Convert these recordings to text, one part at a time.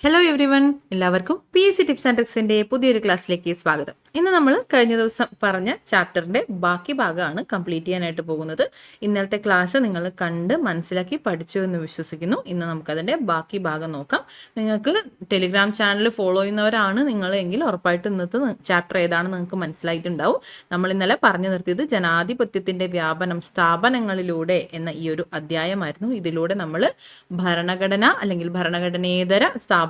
Hello everyone എല്ലാവർക്കും P S C tips and ട്രിക്സിന്റെ പുതിയൊരു ക്ലാസ്സിലേക്ക് സ്വാഗതം. ഇന്ന് നമ്മൾ കഴിഞ്ഞ ദിവസം പറഞ്ഞ ചാപ്റ്ററിന്റെ ബാക്കി ഭാഗമാണ് കംപ്ലീറ്റ് ചെയ്യാനായിട്ട് പോകുന്നത്. ഇന്നലത്തെ ക്ലാസ് നിങ്ങൾ കണ്ട് മനസ്സിലാക്കി പഠിച്ചു എന്ന് വിശ്വസിക്കുന്നു. ഇന്ന് നമുക്കതിന്റെ ബാക്കി ഭാഗം നോക്കാം. നിങ്ങൾക്ക് ടെലിഗ്രാം ചാനൽ ഫോളോ ചെയ്യുന്നവരാണ് നിങ്ങൾ എങ്കിൽ ഉറപ്പായിട്ട് ഇന്നത്തെ ചാപ്റ്റർ ഏതാണെന്ന് നിങ്ങൾക്ക് മനസ്സിലായിട്ടുണ്ടാവും. നമ്മൾ ഇന്നലെ പറഞ്ഞു നിർത്തിയത് ജനാധിപത്യത്തിന്റെ വ്യാപനം സ്ഥാപനങ്ങളിലൂടെ എന്ന ഈ ഒരു അധ്യായമായിരുന്നു. ഇതിലൂടെ നമ്മൾ ഭരണഘടന അല്ലെങ്കിൽ ഭരണഘടനേതര സ്ഥാപനങ്ങളെ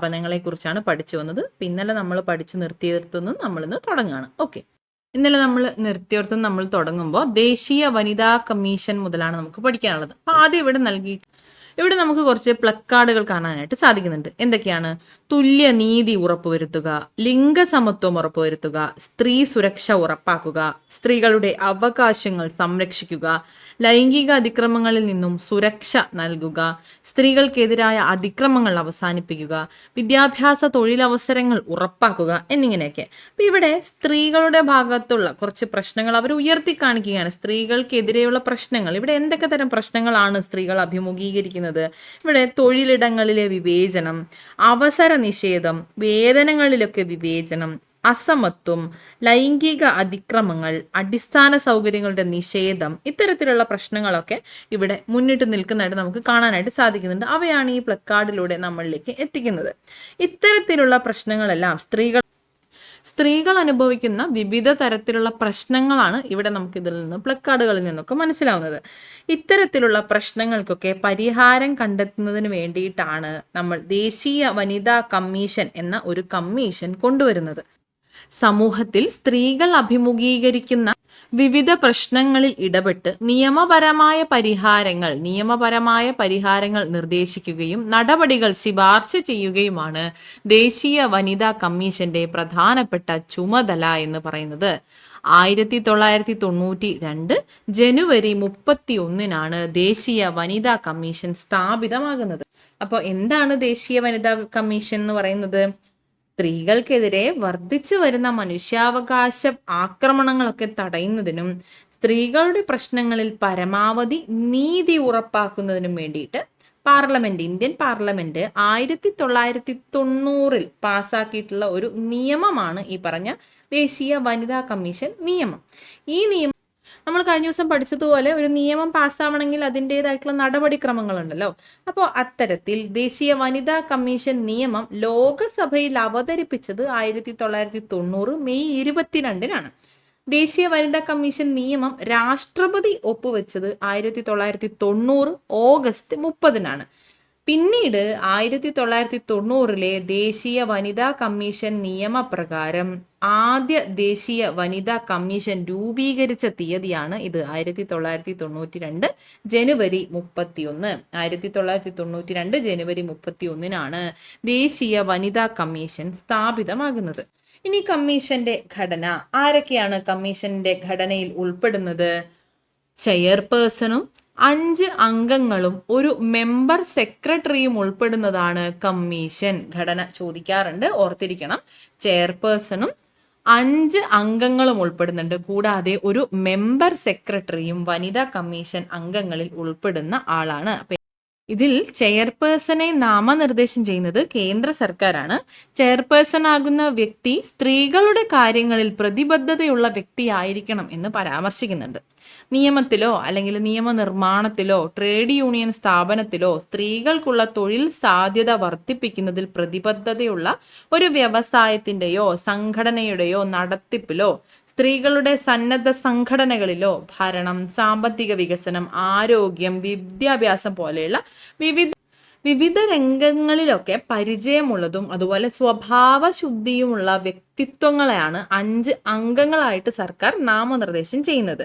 കുറിച്ചാണ് പഠിച്ചു വന്നത്. ഇന്നലെ നമ്മൾ പഠിച്ചു നിർത്തിയിടത്തുനിന്ന് നമ്മളിന്ന് തുടങ്ങുകയാണ്. ഓക്കെ. ഇന്നലെ നമ്മൾ നിർത്തിയിടത്ത് നമ്മൾ തുടങ്ങുമ്പോൾ ദേശീയ വനിതാ കമ്മീഷൻ മുതലാണ് നമുക്ക് പഠിക്കാനുള്ളത്. അപ്പൊ ആദ്യം ഇവിടെ നൽകി ഇവിടെ നമുക്ക് കുറച്ച് പ്ലക്കാർഡുകൾ കാണാനായിട്ട് സാധിക്കുന്നുണ്ട്. എന്തൊക്കെയാണ്? തുല്യ നീതി ഉറപ്പുവരുത്തുക ലിംഗസമത്വം ഉറപ്പുവരുത്തുക സ്ത്രീ സുരക്ഷ ഉറപ്പാക്കുക സ്ത്രീകളുടെ അവകാശങ്ങൾ സംരക്ഷിക്കുക ലൈംഗിക അതിക്രമങ്ങളിൽ നിന്നും സുരക്ഷ നൽകുക സ്ത്രീകൾക്കെതിരായ അതിക്രമങ്ങൾ അവസാനിപ്പിക്കുക വിദ്യാഭ്യാസ തൊഴിലവസരങ്ങൾ ഉറപ്പാക്കുക എന്നിങ്ങനെയൊക്കെ. അപ്പൊ ഇവിടെ സ്ത്രീകളുടെ ഭാഗത്തുള്ള കുറച്ച് പ്രശ്നങ്ങൾ അവർ ഉയർത്തി കാണിക്കുകയാണ്. സ്ത്രീകൾക്കെതിരെയുള്ള പ്രശ്നങ്ങൾ. ഇവിടെ എന്തൊക്കെ തരം പ്രശ്നങ്ങളാണ് സ്ത്രീകൾ അഭിമുഖീകരിക്കുന്നത്? ഇവിടെ തൊഴിലിടങ്ങളിലെ വിവേചനം അവസര നിഷേധം വേതനങ്ങളിലൊക്കെ വിവേചനം അസമത്വം ലൈംഗിക അതിക്രമങ്ങൾ അടിസ്ഥാന സൗകര്യങ്ങളുടെ നിഷേധം ഇത്തരത്തിലുള്ള പ്രശ്നങ്ങളൊക്കെ ഇവിടെ മുന്നിട്ട് നിൽക്കുന്നതായിട്ട് നമുക്ക് കാണാനായിട്ട് സാധിക്കുന്നുണ്ട്. അവയാണ് ഈ പ്ലക്കാർഡിലൂടെ നമ്മളിലേക്ക് എത്തിക്കുന്നത്. ഇത്തരത്തിലുള്ള പ്രശ്നങ്ങളെല്ലാം സ്ത്രീകൾ സ്ത്രീകൾ അനുഭവിക്കുന്ന വിവിധ തരത്തിലുള്ള പ്രശ്നങ്ങളാണ് ഇവിടെ നമുക്ക് ഇതിൽ നിന്ന് പ്ലക്കാർഡുകളിൽ നിന്നൊക്കെ മനസ്സിലാവുന്നത്. ഇത്തരത്തിലുള്ള പ്രശ്നങ്ങൾക്കൊക്കെ പരിഹാരം കണ്ടെത്തുന്നതിന് വേണ്ടിയിട്ടാണ് നമ്മൾ ദേശീയ വനിതാ കമ്മീഷൻ എന്ന ഒരു കമ്മീഷൻ കൊണ്ടുവരുന്നത്. സമൂഹത്തിൽ സ്ത്രീകൾ അഭിമുഖീകരിക്കുന്ന വിവിധ പ്രശ്നങ്ങളിൽ ഇടപെട്ട് നിയമപരമായ പരിഹാരങ്ങൾ നിയമപരമായ പരിഹാരങ്ങൾ നിർദ്ദേശിക്കുകയും നടപടികൾ ശുപാർശ ചെയ്യുകയുമാണ് ദേശീയ വനിതാ കമ്മീഷന്റെ പ്രധാനപ്പെട്ട ചുമതല എന്ന് പറയുന്നത്. ആയിരത്തി തൊള്ളായിരത്തി തൊണ്ണൂറ്റി രണ്ട് ജനുവരി മുപ്പത്തി ഒന്നിനാണ് ദേശീയ വനിതാ കമ്മീഷൻ സ്ഥാപിതമാകുന്നത്. അപ്പോൾ എന്താണ് ദേശീയ വനിതാ കമ്മീഷൻ എന്ന് പറയുന്നത്? സ്ത്രീകൾക്കെതിരെ വർദ്ധിച്ചു വരുന്ന മനുഷ്യാവകാശ ആക്രമണങ്ങളൊക്കെ തടയുന്നതിനും സ്ത്രീകളുടെ പ്രശ്നങ്ങളിൽ പരമാവധി നീതി ഉറപ്പാക്കുന്നതിനും വേണ്ടിയിട്ട് പാർലമെന്റ് ഇന്ത്യൻ പാർലമെന്റ് ആയിരത്തി തൊള്ളായിരത്തി തൊണ്ണൂറിൽ പാസ്സാക്കിയിട്ടുള്ള ഒരു നിയമമാണ് ഈ പറഞ്ഞ ദേശീയ വനിതാ കമ്മീഷൻ നിയമം. ഈ നിയമം നമ്മൾ കഴിഞ്ഞ ദിവസം പഠിച്ചതുപോലെ ഒരു നിയമം പാസ്സാവണമെങ്കിൽ അതിന്റെതായിട്ടുള്ള നടപടിക്രമങ്ങളുണ്ടല്ലോ. അപ്പോൾ അത്തരത്തിൽ ദേശീയ വനിതാ കമ്മീഷൻ നിയമം ലോകസഭയിൽ അവതരിപ്പിച്ചത് ആയിരത്തി തൊള്ളായിരത്തി തൊണ്ണൂറ് മെയ് ഇരുപത്തിരണ്ടിനാണ്. ദേശീയ വനിതാ കമ്മീഷൻ നിയമം രാഷ്ട്രപതി ഒപ്പുവെച്ചത് ആയിരത്തി തൊള്ളായിരത്തി തൊണ്ണൂറ് ഓഗസ്റ്റ് മുപ്പതിനാണ്. പിന്നീട് ആയിരത്തി തൊള്ളായിരത്തി തൊണ്ണൂറിലെ ദേശീയ വനിതാ കമ്മീഷൻ നിയമപ്രകാരം ആദ്യ ദേശീയ വനിതാ കമ്മീഷൻ രൂപീകരിച്ച തീയതിയാണ് ഇത്. ആയിരത്തി തൊള്ളായിരത്തി തൊണ്ണൂറ്റി രണ്ട് ജനുവരി മുപ്പത്തിയൊന്ന്. ആയിരത്തി തൊള്ളായിരത്തി തൊണ്ണൂറ്റി രണ്ട് ജനുവരി മുപ്പത്തി ഒന്നിനാണ് ദേശീയ വനിതാ കമ്മീഷൻ സ്ഥാപിതമാകുന്നത്. ഇനി കമ്മീഷന്റെ ഘടന. ആരൊക്കെയാണ് കമ്മീഷന്റെ ഘടനയിൽ ഉൾപ്പെടുന്നത്? ചെയർപേഴ്സണും അഞ്ച് അംഗങ്ങളും ഒരു മെമ്പർ സെക്രട്ടറിയും ഉൾപ്പെടുന്നതാണ് കമ്മീഷൻ. ഘടന ചോദിക്കാറുണ്ട് ഓർത്തിരിക്കണം. ചെയർപേഴ്സണും അഞ്ച് അംഗങ്ങളും ഉൾപ്പെടുന്നുണ്ട്. കൂടാതെ ഒരു മെമ്പർ സെക്രട്ടറിയും വനിതാ കമ്മീഷൻ അംഗങ്ങളിൽ ഉൾപ്പെടുന്ന ആളാണ്. ഇതിൽ ചെയർപേഴ്സണെ നാമനിർദ്ദേശം ചെയ്യുന്നത് കേന്ദ്ര സർക്കാരാണ്. ചെയർപേഴ്സൺ ആകുന്ന വ്യക്തി സ്ത്രീകളുടെ കാര്യങ്ങളിൽ പ്രതിബദ്ധതയുള്ള വ്യക്തിയായിരിക്കണം എന്ന് പരാമർശിക്കുന്നുണ്ട്. നിയമത്തിലോ അല്ലെങ്കിൽ നിയമനിർമ്മാണത്തിലോ ട്രേഡ് യൂണിയൻ സ്ഥാപനത്തിലോ സ്ത്രീകൾക്കുള്ള തൊഴിൽ സാധ്യത വർദ്ധിപ്പിക്കുന്നതിൽ പ്രതിബദ്ധതയുള്ള ഒരു വ്യവസായത്തിന്റെയോ സംഘടനയുടെയോ നടത്തിപ്പിലോ സ്ത്രീകളുടെ സന്നദ്ധ സംഘടനകളിലോ ഭരണം സാമ്പത്തിക വികസനം ആരോഗ്യം വിദ്യാഭ്യാസം പോലെയുള്ള വിവിധ വിവിധ രംഗങ്ങളിലൊക്കെ പരിചയമുള്ളതും അതുപോലെ സ്വഭാവശുദ്ധിയുമുള്ള വ്യക്തിത്വങ്ങളെയാണ് അഞ്ച് അംഗങ്ങളായിട്ട് സർക്കാർ നാമനിർദ്ദേശം ചെയ്യുന്നത്.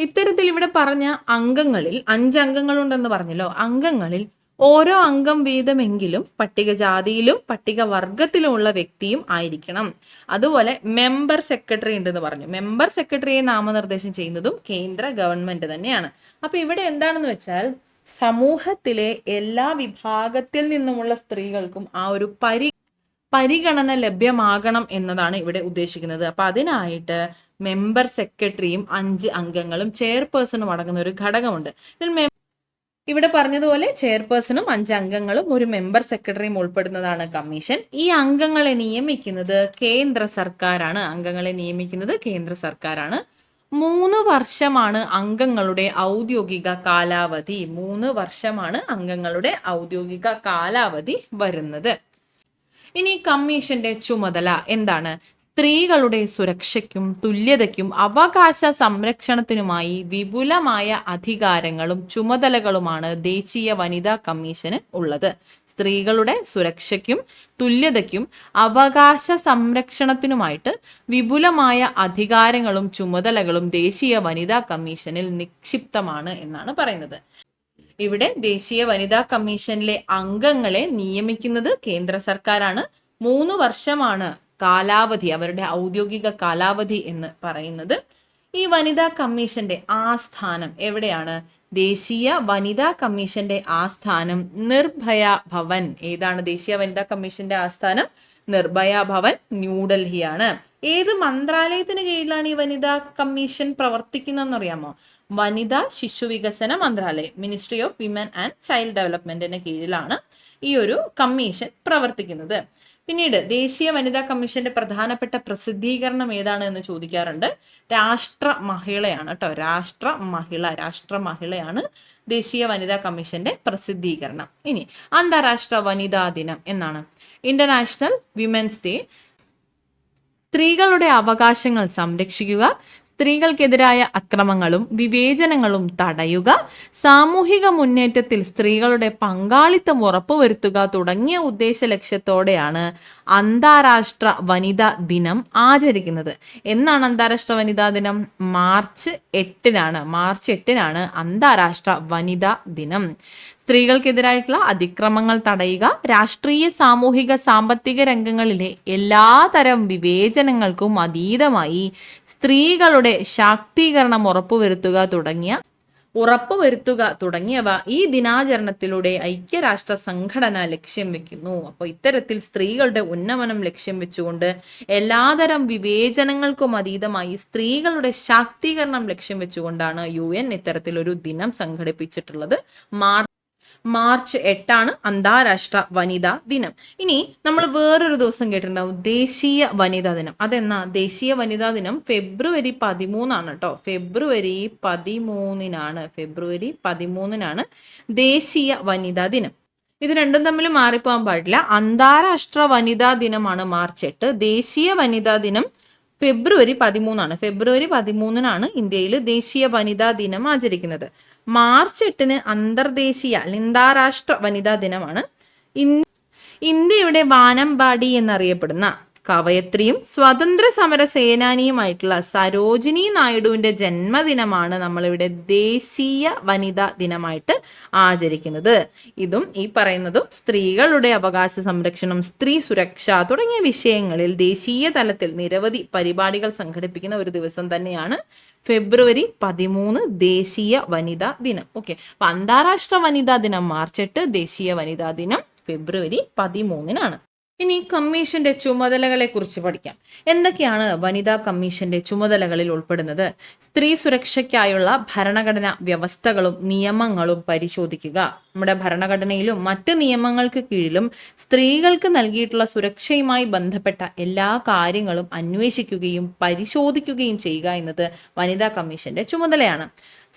ഇത്തരത്തിൽ ഇവിടെ പറഞ്ഞ അംഗങ്ങളിൽ അഞ്ച് അംഗങ്ങളുണ്ടെന്ന് പറഞ്ഞല്ലോ അംഗങ്ങളിൽ ഓരോ അംഗം വീതമെങ്കിലും പട്ടികജാതിയിലും പട്ടികവർഗത്തിലുമുള്ള വ്യക്തിയും ആയിരിക്കണം. അതുപോലെ മെമ്പർ സെക്രട്ടറി ഉണ്ടെന്ന് പറഞ്ഞു. മെമ്പർ സെക്രട്ടറിയെ നാമനിർദ്ദേശം ചെയ്യുന്നതും കേന്ദ്ര ഗവൺമെന്റ് തന്നെയാണ്. അപ്പൊ ഇവിടെ എന്താണെന്ന് വെച്ചാൽ സമൂഹത്തിലെ എല്ലാ വിഭാഗത്തിൽ നിന്നുമുള്ള സ്ത്രീകൾക്കും ആ ഒരു പരി പരിഗണന ലഭ്യമാകണം എന്നതാണ് ഇവിടെ ഉദ്ദേശിക്കുന്നത്. അപ്പൊ അതിനായിട്ട് മെമ്പർ സെക്രട്ടറിയും അഞ്ച് അംഗങ്ങളും ചെയർപേഴ്സണും അടങ്ങുന്ന ഒരു ഘടകമുണ്ട്. ഇവിടെ പറഞ്ഞതുപോലെ ചെയർപേഴ്സണും അഞ്ച് അംഗങ്ങളും ഒരു മെമ്പർ സെക്രട്ടറിയും ഉൾപ്പെടുന്നതാണ് കമ്മീഷൻ ഈ അംഗങ്ങളെ നിയമിക്കുന്നത് കേന്ദ്ര സർക്കാരാണ്. അംഗങ്ങളെ നിയമിക്കുന്നത് കേന്ദ്ര സർക്കാരാണ്. മൂന്ന് വർഷമാണ് അംഗങ്ങളുടെ ഔദ്യോഗിക കാലാവധി. മൂന്ന് വർഷമാണ് അംഗങ്ങളുടെ ഔദ്യോഗിക കാലാവധി വരുന്നത്. ഇനി കമ്മീഷന്റെ ചുമതല എന്താണ്? സ്ത്രീകളുടെ സുരക്ഷയ്ക്കും തുല്യതയ്ക്കും അവകാശ സംരക്ഷണത്തിനുമായി വിപുലമായ അധികാരങ്ങളും ചുമതലകളുമാണ് ദേശീയ വനിതാ കമ്മീഷന് ഉള്ളത്. സ്ത്രീകളുടെ സുരക്ഷയ്ക്കും തുല്യതയ്ക്കും അവകാശ സംരക്ഷണത്തിനുമായിട്ട് വിപുലമായ അധികാരങ്ങളും ചുമതലകളും ദേശീയ വനിതാ കമ്മീഷനിൽ നിക്ഷിപ്തമാണ് എന്നാണ് പറയുന്നത്. ഇവിടെ ദേശീയ വനിതാ കമ്മീഷനിലെ അംഗങ്ങളെ നിയമിക്കുന്നത് കേന്ദ്ര സർക്കാരാണ്. മൂന്ന് വർഷമാണ് കാലാവധി അവരുടെ ഔദ്യോഗിക കാലാവധി എന്ന് പറയുന്നത് ഈ വനിതാ കമ്മീഷന്റെ ആസ്ഥാനം എവിടെയാണ്? ദേശീയ വനിതാ കമ്മീഷന്റെ ആസ്ഥാനം നിർഭയ ഭവൻ. ഏതാണ് ദേശീയ വനിതാ കമ്മീഷന്റെ ആസ്ഥാനം? നിർഭയ ഭവൻ ന്യൂഡൽഹിയാണ്. ഏത് മന്ത്രാലയത്തിന് കീഴിലാണ് ഈ വനിതാ കമ്മീഷൻ പ്രവർത്തിക്കുന്നതെന്ന് അറിയാമോ വനിതാ ശിശു വികസന മന്ത്രാലയം ministry of women and child ഡെവലപ്മെന്റിന് കീഴിലാണ് ഈ ഒരു കമ്മീഷൻ പ്രവർത്തിക്കുന്നത്. പിന്നീട് ദേശീയ വനിതാ കമ്മീഷന്റെ പ്രധാനപ്പെട്ട പ്രസിദ്ധീകരണം ഏതാണ് എന്ന് ചോദിക്കാറുണ്ട്. രാഷ്ട്ര മഹിളയാണ് കേട്ടോ രാഷ്ട്ര മഹിള രാഷ്ട്ര മഹിളയാണ് ദേശീയ വനിതാ കമ്മീഷന്റെ പ്രസിദ്ധീകരണം. ഇനി അന്താരാഷ്ട്ര വനിതാ ദിനം എന്നാണ്. International women's day. സ്ത്രീകളുടെ അവകാശങ്ങൾ സംരക്ഷിക്കുക സ്ത്രീകൾക്കെതിരായ അക്രമങ്ങളും വിവേചനങ്ങളും തടയുക സാമൂഹിക മുന്നേറ്റത്തിൽ സ്ത്രീകളുടെ പങ്കാളിത്തം ഉറപ്പുവരുത്തുക തുടങ്ങിയ ഉദ്ദേശ ലക്ഷ്യത്തോടെയാണ് അന്താരാഷ്ട്ര വനിതാ ദിനം ആചരിക്കുന്നത്. എന്നാണ് അന്താരാഷ്ട്ര വനിതാ ദിനം? മാർച്ച് എട്ടിനാണ്. മാർച്ച് എട്ടിനാണ് അന്താരാഷ്ട്ര വനിതാ ദിനം. സ്ത്രീകൾക്കെതിരായിട്ടുള്ള അതിക്രമങ്ങൾ തടയുക രാഷ്ട്രീയ സാമൂഹിക സാമ്പത്തിക രംഗങ്ങളിലെ എല്ലാതരം വിവേചനങ്ങൾക്കും അതീതമായി സ്ത്രീകളുടെ ശാക്തീകരണം ഉറപ്പുവരുത്തുക തുടങ്ങിയ ഉറപ്പുവരുത്തുക തുടങ്ങിയവ ഈ ദിനാചരണത്തിലൂടെ ഐക്യരാഷ്ട്ര സംഘടന ലക്ഷ്യം വെക്കുന്നു. അപ്പോൾ ഇത്തരത്തിൽ സ്ത്രീകളുടെ ഉന്നമനം ലക്ഷ്യം വെച്ചുകൊണ്ട് എല്ലാതരം വിവേചനങ്ങൾക്കും അതീതമായി സ്ത്രീകളുടെ ശാക്തീകരണം ലക്ഷ്യം വെച്ചുകൊണ്ടാണ് യു എൻ ഇത്തരത്തിലൊരു ദിനം സംഘടിപ്പിച്ചിട്ടുള്ളത്. മാർ മാർച്ച് എട്ടാണ് അന്താരാഷ്ട്ര വനിതാ ദിനം. ഇനി നമ്മൾ വേറൊരു ദിവസം കേട്ടിട്ടുണ്ടാവും ദേശീയ വനിതാ ദിനം. അതെന്നാ? ദേശീയ വനിതാ ദിനം ഫെബ്രുവരി പതിമൂന്നാണ് കേട്ടോ ഫെബ്രുവരി പതിമൂന്നിനാണ് ഫെബ്രുവരി പതിമൂന്നിനാണ് ദേശീയ വനിതാ ദിനം. ഇത് രണ്ടും തമ്മിൽ മാറിപ്പോകാൻ പാടില്ല. അന്താരാഷ്ട്ര വനിതാ ദിനമാണ് മാർച്ച് എട്ട്. ദേശീയ വനിതാ ദിനം ഫെബ്രുവരി പതിമൂന്നാണ്. ഫെബ്രുവരി പതിമൂന്നിനാണ് ഇന്ത്യയിൽ ദേശീയ വനിതാ ദിനം ആചരിക്കുന്നത്. മാർച്ച് എട്ടിന് അന്തർദേശീയ അന്താരാഷ്ട്ര വനിതാ ദിനമാണ്. ഇന്ത്യയുടെ വാനമ്പാടി എന്നറിയപ്പെടുന്ന കവയത്രിയും സ്വതന്ത്ര സമര സേനാനിയുമായിട്ടുള്ള സരോജിനി നായിഡുവിന്റെ ജന്മദിനമാണ് നമ്മളിവിടെ ദേശീയ വനിതാ ദിനമായിട്ട് ആചരിക്കുന്നത്. ഇതും ഈ പറയുന്നതും സ്ത്രീകളുടെ അവകാശ സംരക്ഷണം സ്ത്രീ സുരക്ഷ തുടങ്ങിയ വിഷയങ്ങളിൽ ദേശീയ തലത്തിൽ നിരവധി പരിപാടികൾ സംഘടിപ്പിക്കുന്ന ഒരു ദിവസം തന്നെയാണ് ഫെബ്രുവരി പതിമൂന്ന് ദേശീയ വനിതാ ദിനം. ഓക്കെ അപ്പൊ അന്താരാഷ്ട്ര വനിതാ ദിനം മാർച്ച് എട്ട് ദേശീയ വനിതാ ദിനം ഫെബ്രുവരി പതിമൂന്നിനാണ്. ഇനി കമ്മീഷന്റെ ചുമതലകളെ കുറിച്ച് പഠിക്കാം. എന്തൊക്കെയാണ് വനിതാ കമ്മീഷന്റെ ചുമതലകളിൽ ഉൾപ്പെടുന്നത്? സ്ത്രീ സുരക്ഷയ്ക്കായുള്ള ഭരണഘടനാ വ്യവസ്ഥകളും നിയമങ്ങളും പരിശോധിക്കുക. നമ്മുടെ ഭരണഘടനയിലും മറ്റ് നിയമങ്ങൾക്ക് കീഴിലും സ്ത്രീകൾക്ക് നൽകിയിട്ടുള്ള സുരക്ഷയുമായി ബന്ധപ്പെട്ട എല്ലാ കാര്യങ്ങളും അന്വേഷിക്കുകയും പരിശോധിക്കുകയും ചെയ്യുക എന്നത് വനിതാ കമ്മീഷന്റെ ചുമതലയാണ്.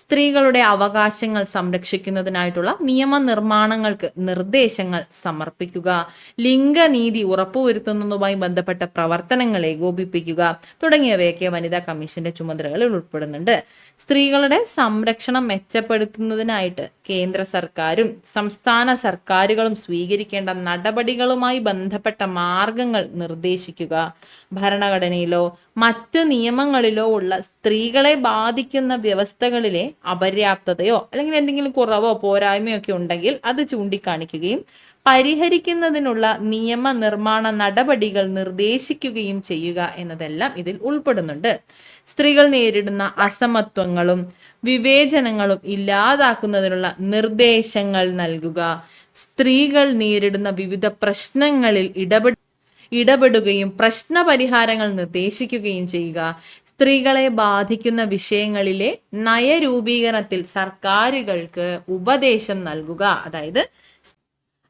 സ്ത്രീകളുടെ അവകാശങ്ങൾ സംരക്ഷിക്കുന്നതിനായിട്ടുള്ള നിയമനിർമ്മാണങ്ങൾക്ക് നിർദ്ദേശങ്ങൾ സമർപ്പിക്കുക. ലിംഗനീതി ഉറപ്പുവരുത്തുന്നതുമായി ബന്ധപ്പെട്ട പ്രവർത്തനങ്ങൾ ഏകോപിപ്പിക്കുക തുടങ്ങിയവയൊക്കെ വനിതാ കമ്മീഷന്റെ ചുമതലകളിൽ ഉൾപ്പെടുന്നുണ്ട്. സ്ത്രീകളുടെ സംരക്ഷണം മെച്ചപ്പെടുത്തുന്നതിനായിട്ട് കേന്ദ്ര സർക്കാരും സംസ്ഥാന സർക്കാരുകളും സ്വീകരിക്കേണ്ട നടപടികളുമായി ബന്ധപ്പെട്ട മാർഗങ്ങൾ നിർദ്ദേശിക്കുക. ഭരണഘടനയിലോ മറ്റ് നിയമങ്ങളിലോ ഉള്ള സ്ത്രീകളെ ബാധിക്കുന്ന വ്യവസ്ഥകളിലെ അപര്യാപ്തതയോ അല്ലെങ്കിൽ എന്തെങ്കിലും കുറവോ പോരായ്മയോ ഒക്കെ ഉണ്ടെങ്കിൽ അത് ചൂണ്ടിക്കാണിക്കുകയും പരിഹരിക്കുന്നതിനുള്ള നിയമനിർമ്മാണ നടപടികൾ നിർദ്ദേശിക്കുകയും ചെയ്യുക എന്നതെല്ലാം ഇതിൽ ഉൾപ്പെടുന്നുണ്ട്. സ്ത്രീകൾ നേരിടുന്ന അസമത്വങ്ങളും വിവേചനങ്ങളും ഇല്ലാതാക്കുന്നതിനുള്ള നിർദ്ദേശങ്ങൾ നൽകുക. സ്ത്രീകൾ നേരിടുന്ന വിവിധ പ്രശ്നങ്ങളിൽ ഇടപെട ഇടപെടുകയും പ്രശ്നപരിഹാരങ്ങൾ നിർദ്ദേശിക്കുകയും ചെയ്യുക. സ്ത്രീകളെ ബാധിക്കുന്ന വിഷയങ്ങളിലെ നയരൂപീകരണത്തിൽ സർക്കാരുകൾക്ക് ഉപദേശം നൽകുക. അതായത്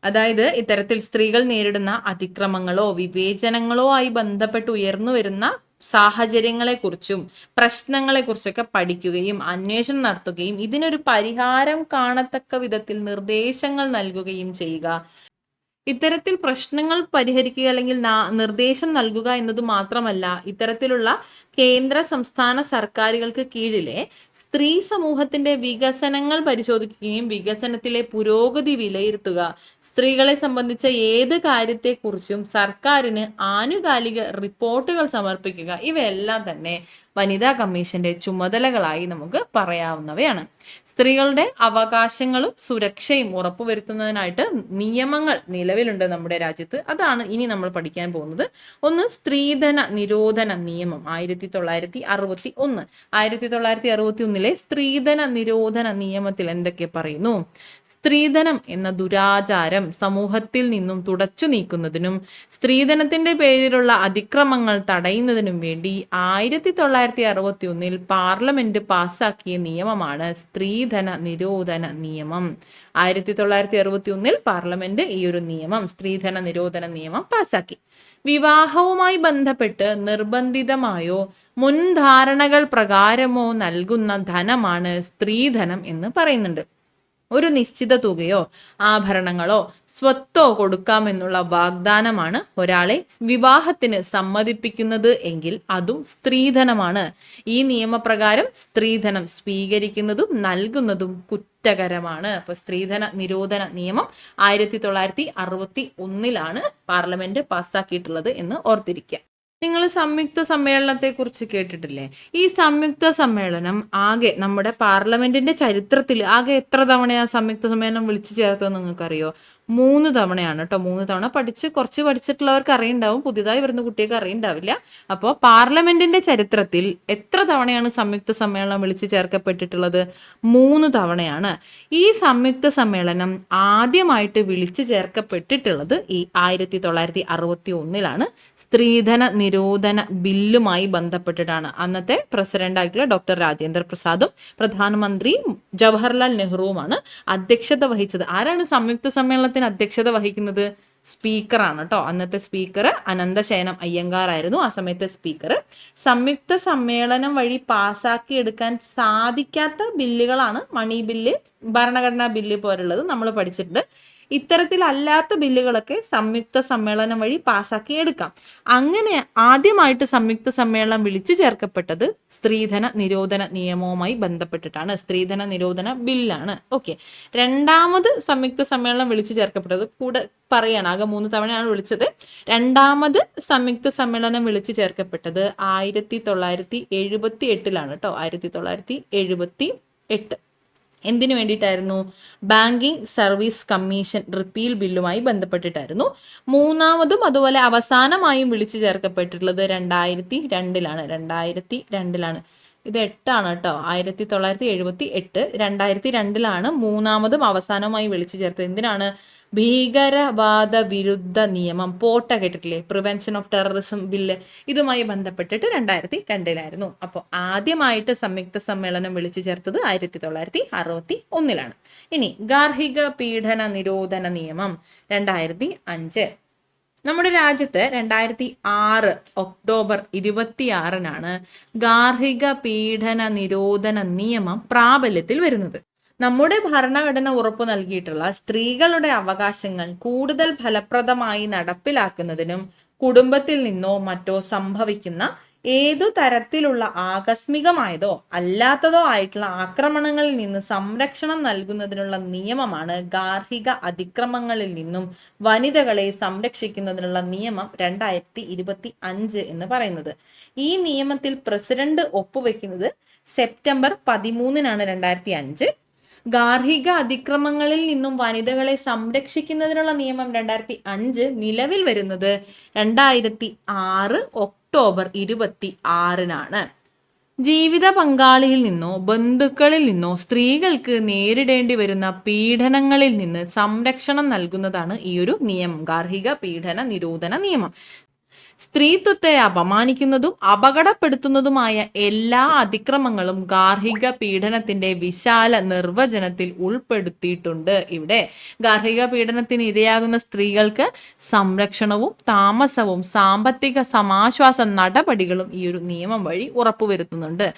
അതായത് ഇത്തരത്തിൽ സ്ത്രീകൾ നേരിടുന്ന അതിക്രമങ്ങളോ വിവേചനങ്ങളോ ആയി ബന്ധപ്പെട്ട് ഉയർന്നു വരുന്ന സാഹചര്യങ്ങളെക്കുറിച്ചും പ്രശ്നങ്ങളെക്കുറിച്ചൊക്കെ പഠിക്കുകയും അന്വേഷണം നടത്തുകയും ഇതിനൊരു പരിഹാരം കാണത്തക്ക വിധത്തിൽ നിർദ്ദേശങ്ങൾ നൽകുകയും ചെയ്യുക. ഇത്തരത്തിൽ പ്രശ്നങ്ങൾ പരിഹരിക്കുക അല്ലെങ്കിൽ നിർദ്ദേശം നൽകുക എന്നത് മാത്രമല്ല ഇത്തരത്തിലുള്ള കേന്ദ്ര സംസ്ഥാന സർക്കാരുകൾക്ക് കീഴിലെ സ്ത്രീ സമൂഹത്തിന്റെ വികസനങ്ങൾ പരിശോധിക്കുകയും വികസനത്തിലെ പുരോഗതി വിലയിരുത്തുക. സ്ത്രീകളെ സംബന്ധിച്ച ഏത് കാര്യത്തെക്കുറിച്ചും സർക്കാരിന് ആനുകാലിക റിപ്പോർട്ടുകൾ സമർപ്പിക്കുക. ഇവയെല്ലാം തന്നെ വനിതാ കമ്മീഷന്റെ ചുമതലകളായി നമുക്ക് പറയാവുന്നവയാണ്. സ്ത്രീകളുടെ അവകാശങ്ങളും സുരക്ഷയും ഉറപ്പുവരുത്തുന്നതിനായിട്ട് നിയമങ്ങൾ നിലവിലുണ്ട് നമ്മുടെ രാജ്യത്ത്. അതാണ് ഇനി നമ്മൾ പഠിക്കാൻ പോകുന്നത്. ഒന്ന് സ്ത്രീധന നിരോധന നിയമം. ആയിരത്തി തൊള്ളായിരത്തി അറുപത്തി ഒന്ന് ആയിരത്തി തൊള്ളായിരത്തി അറുപത്തി ഒന്നിലെ സ്ത്രീധന നിരോധന നിയമത്തിൽ എന്തൊക്കെ പറയുന്നു? സ്ത്രീധനം എന്ന ദുരാചാരം സമൂഹത്തിൽ നിന്നും തുടച്ചു നീക്കുന്നതിനും സ്ത്രീധനത്തിന്റെ പേരിലുള്ള അതിക്രമങ്ങൾ തടയുന്നതിനും വേണ്ടി ആയിരത്തി തൊള്ളായിരത്തി അറുപത്തി ഒന്നിൽ പാർലമെന്റ് പാസാക്കിയ നിയമമാണ് സ്ത്രീധന നിരോധന നിയമം. ആയിരത്തി തൊള്ളായിരത്തി അറുപത്തി ഒന്നിൽ പാർലമെന്റ് ഈ ഒരു നിയമം സ്ത്രീധന നിരോധന നിയമം പാസാക്കി വിവാഹവുമായി ബന്ധപ്പെട്ട് നിർബന്ധിതമായോ മുൻധാരണകൾ പ്രകാരമോ നൽകുന്ന ധനമാണ് സ്ത്രീധനം എന്ന് പറയുന്നുണ്ട്. ഒരു നിശ്ചിത തുകയോ ആഭരണങ്ങളോ സ്വത്തോ കൊടുക്കാമെന്നുള്ള വാഗ്ദാനമാണ് ഒരാളെ വിവാഹത്തിന് സമ്മതിപ്പിക്കുന്നത് എങ്കിൽ അതും സ്ത്രീധനമാണ്. ഈ നിയമപ്രകാരം സ്ത്രീധനം സ്വീകരിക്കുന്നതും നൽകുന്നതും കുറ്റകരമാണ്. അപ്പൊ സ്ത്രീധന നിരോധന നിയമം ആയിരത്തി തൊള്ളായിരത്തി അറുപത്തി ഒന്നിലാണ് പാർലമെന്റ് പാസ്സാക്കിയിട്ടുള്ളത് എന്ന് ഓർത്തിരിക്കുക. നിങ്ങൾ സംയുക്ത സമ്മേളനത്തെ കുറിച്ച് കേട്ടിട്ടില്ലേ? ഈ സംയുക്ത സമ്മേളനം ആകെ നമ്മുടെ പാർലമെന്റിന്റെ ചരിത്രത്തിൽ ആകെ എത്ര തവണയാണ് സംയുക്ത സമ്മേളനം വിളിച്ചു ചേർത്തതെന്ന് നിങ്ങൾക്കറിയോ? മൂന്ന് തവണയാണ് കേട്ടോ മൂന്ന് തവണ പഠിച്ച് കുറച്ച് പഠിച്ചിട്ടുള്ളവർക്ക് അറിയുണ്ടാവും. പുതിയതായി വരുന്ന കുട്ടികൾക്ക് അറിയുണ്ടാവില്ല. അപ്പോൾ പാർലമെന്റിന്റെ ചരിത്രത്തിൽ എത്ര തവണയാണ് സംയുക്ത സമ്മേളനം വിളിച്ചു ചേർക്കപ്പെട്ടിട്ടുള്ളത്? മൂന്ന് തവണയാണ്. ഈ സംയുക്ത സമ്മേളനം ആദ്യമായിട്ട് വിളിച്ചു ചേർക്കപ്പെട്ടിട്ടുള്ളത് ഈ ആയിരത്തി തൊള്ളായിരത്തി അറുപത്തി ഒന്നിലാണ് സ്ത്രീധന നിരോധന ബില്ലുമായി ബന്ധപ്പെട്ടിട്ടാണ്. അന്നത്തെ പ്രസിഡന്റ് ആയിട്ടുള്ള ഡോക്ടർ രാജേന്ദ്ര പ്രസാദും പ്രധാനമന്ത്രി ജവഹർലാൽ നെഹ്റുവുമാണ് അധ്യക്ഷത വഹിച്ചത്. ആരാണ് സംയുക്ത സമ്മേളനത്തിൽ സമ്മേളനത്തിന് അധ്യക്ഷത വഹിക്കുന്നത് സ്പീക്കറാണ് കേട്ടോ. അന്നത്തെ സ്പീക്കർ അനന്തശയനം അയ്യങ്കാറായിരുന്നു. ആ സമയത്തെ സ്പീക്കർ സംയുക്ത സമ്മേളനം വഴി പാസാക്കി എടുക്കാൻ സാധിക്കാത്ത ബില്ലുകളാണ് മണി ബില്ല് ഭരണഘടനാ ബില്ല് പോലുള്ളത് നമ്മൾ പഠിച്ചിട്ടുണ്ട്. ഇത്തരത്തിലല്ലാത്ത ബില്ലുകളൊക്കെ സംയുക്ത സമ്മേളനം വഴി പാസാക്കി എടുക്കാം അങ്ങനെ ആദ്യമായിട്ട് സംയുക്ത സമ്മേളനം വിളിച്ചു ചേർക്കപ്പെട്ടത് സ്ത്രീധന നിരോധന നിയമവുമായി ബന്ധപ്പെട്ടിട്ടാണ്. സ്ത്രീധന നിരോധന ബില്ലാണ്. ഓക്കെ. രണ്ടാമത് സംയുക്ത സമ്മേളനം വിളിച്ചു ചേർക്കപ്പെട്ടത് കൂടെ പറയാണ് ആകെ മൂന്ന് തവണയാണ് വിളിച്ചത്. രണ്ടാമത് സംയുക്ത സമ്മേളനം വിളിച്ചു ചേർക്കപ്പെട്ടത് ആയിരത്തി തൊള്ളായിരത്തി എഴുപത്തി എട്ടിലാണ് കേട്ടോ ആയിരത്തി തൊള്ളായിരത്തി എഴുപത്തി എട്ട് എന്തിനു വേണ്ടിയിട്ടായിരുന്നു? ബാങ്കിങ് സർവീസ് കമ്മീഷൻ റിപ്പീൽ ബില്ലുമായി ബന്ധപ്പെട്ടിട്ടായിരുന്നു. മൂന്നാമതും അതുപോലെ അവസാനമായും വിളിച്ചു ചേർക്കപ്പെട്ടിട്ടുള്ളത് രണ്ടായിരത്തി രണ്ടിലാണ് രണ്ടായിരത്തി രണ്ടിലാണ് ഇത് എട്ടാണ് കേട്ടോ. ആയിരത്തി തൊള്ളായിരത്തി എഴുപത്തി എട്ട് രണ്ടായിരത്തി രണ്ടിലാണ് മൂന്നാമതും അവസാനമായി വിളിച്ചു ചേർത്തത്. എന്തിനാണ് ഭീകരവാദ വിരുദ്ധ നിയമം. പോട്ട കേട്ടിട്ടില്ലേ? പ്രിവെൻഷൻ ഓഫ് ടെററിസം ബില്ല് ഇതുമായി ബന്ധപ്പെട്ടിട്ട് രണ്ടായിരത്തി രണ്ടിലായിരുന്നു അപ്പോൾ ആദ്യമായിട്ട് സംയുക്ത സമ്മേളനം വിളിച്ചു ചേർത്തത് ആയിരത്തി തൊള്ളായിരത്തി അറുപത്തി ഒന്നിലാണ് ഇനി ഗാർഹിക പീഡന നിരോധന നിയമം രണ്ടായിരത്തി അഞ്ച് നമ്മുടെ രാജ്യത്ത് രണ്ടായിരത്തി ആറ് ഒക്ടോബർ ഇരുപത്തിയാറിനാണ് ഗാർഹിക പീഡന നിരോധന നിയമം പ്രാബല്യത്തിൽ വരുന്നത്. നമ്മുടെ ഭരണഘടന ഉറപ്പു നൽകിയിട്ടുള്ള സ്ത്രീകളുടെ അവകാശങ്ങൾ കൂടുതൽ ഫലപ്രദമായി നടപ്പിലാക്കുന്നതിനും കുടുംബത്തിൽ നിന്നോ മറ്റോ സംഭവിക്കുന്ന ഏതു തരത്തിലുള്ള ആകസ്മികമായതോ അല്ലാത്തതോ ആയിട്ടുള്ള ആക്രമണങ്ങളിൽ നിന്ന് സംരക്ഷണം നൽകുന്നതിനുള്ള നിയമമാണ് ഗാർഹിക അതിക്രമങ്ങളിൽ നിന്നും വനിതകളെ സംരക്ഷിക്കുന്നതിനുള്ള നിയമം രണ്ടായിരത്തി ഇരുപത്തി അഞ്ച് എന്ന് പറയുന്നത്. ഈ നിയമത്തിൽ പ്രസിഡന്റ് ഒപ്പുവെക്കുന്നത് സെപ്റ്റംബർ പതിമൂന്നിനാണ് രണ്ടായിരത്തി അഞ്ച് ഗാർഹിക അതിക്രമങ്ങളിൽ നിന്നും വനിതകളെ സംരക്ഷിക്കുന്നതിനുള്ള നിയമം രണ്ടായിരത്തി അഞ്ച് നിലവിൽ വരുന്നത് രണ്ടായിരത്തി ആറ് ഒക്ടോബർ ഇരുപത്തി ആറിനാണ്. ജീവിത പങ്കാളിയിൽ നിന്നോ ബന്ധുക്കളിൽ നിന്നോ സ്ത്രീകൾക്ക് നേരിടേണ്ടി വരുന്ന പീഡനങ്ങളിൽ നിന്ന് സംരക്ഷണം നൽകുന്നതാണ് ഈ ഒരു നിയമം ഗാർഹിക പീഡന നിരോധന നിയമം. സ്ത്രീത്വത്തെ അപമാനിക്കുന്നതും അപകടപ്പെടുത്തുന്നതുമായ എല്ലാ അതിക്രമങ്ങളും ഗാർഹിക പീഡനത്തിന്റെ വിശാല നിർവചനത്തിൽ ഉൾപ്പെടുത്തിയിട്ടുണ്ട്. ഇവിടെ ഗാർഹിക പീഡനത്തിന് ഇരയാകുന്ന സ്ത്രീകൾക്ക് സംരക്ഷണവും താമസവും സാമ്പത്തിക സമാശ്വാസ നടപടികളും ഈ ഒരു നിയമം വഴി ഉറപ്പുവരുത്തുന്നുണ്ട്.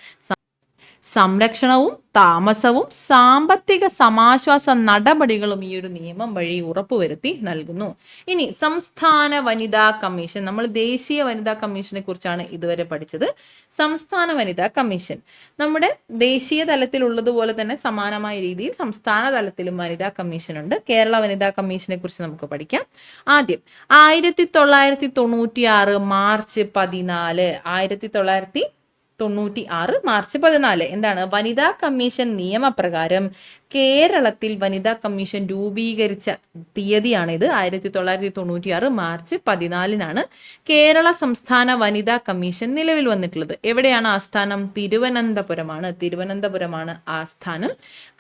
സംരക്ഷണവും താമസവും സാമ്പത്തിക സമാശ്വാസ നടപടികളും ഈ ഒരു നിയമം വഴി ഉറപ്പുവരുത്തി നൽകുന്നു. ഇനി സംസ്ഥാന വനിതാ കമ്മീഷൻ നമ്മൾ ദേശീയ വനിതാ കമ്മീഷനെ കുറിച്ചാണ് ഇതുവരെ പഠിച്ചത്. സംസ്ഥാന വനിതാ കമ്മീഷൻ നമ്മുടെ ദേശീയ തലത്തിലുള്ളതുപോലെ തന്നെ സമാനമായ രീതിയിൽ സംസ്ഥാന തലത്തിലും വനിതാ കമ്മീഷൻ ഉണ്ട് കേരള വനിതാ കമ്മീഷനെ കുറിച്ച് നമുക്ക് പഠിക്കാം. ആദ്യം ആയിരത്തി തൊള്ളായിരത്തി തൊണ്ണൂറ്റി ആറ് മാർച്ച് പതിനാല് ആയിരത്തി തൊള്ളായിരത്തി തൊണ്ണൂറ്റി ആറ് മാർച്ച് പതിനാല്. എന്താണ്? വനിതാ കമ്മീഷൻ നിയമപ്രകാരം കേരളത്തിൽ വനിതാ കമ്മീഷൻ രൂപീകരിച്ച തീയതിയാണിത്. ആയിരത്തി തൊള്ളായിരത്തി തൊണ്ണൂറ്റി ആറ് മാർച്ച് പതിനാലിനാണ് കേരള സംസ്ഥാന വനിതാ കമ്മീഷൻ നിലവിൽ വന്നിട്ടുള്ളത്. എവിടെയാണ് ആസ്ഥാനം? തിരുവനന്തപുരമാണ്. തിരുവനന്തപുരമാണ് ആസ്ഥാനം.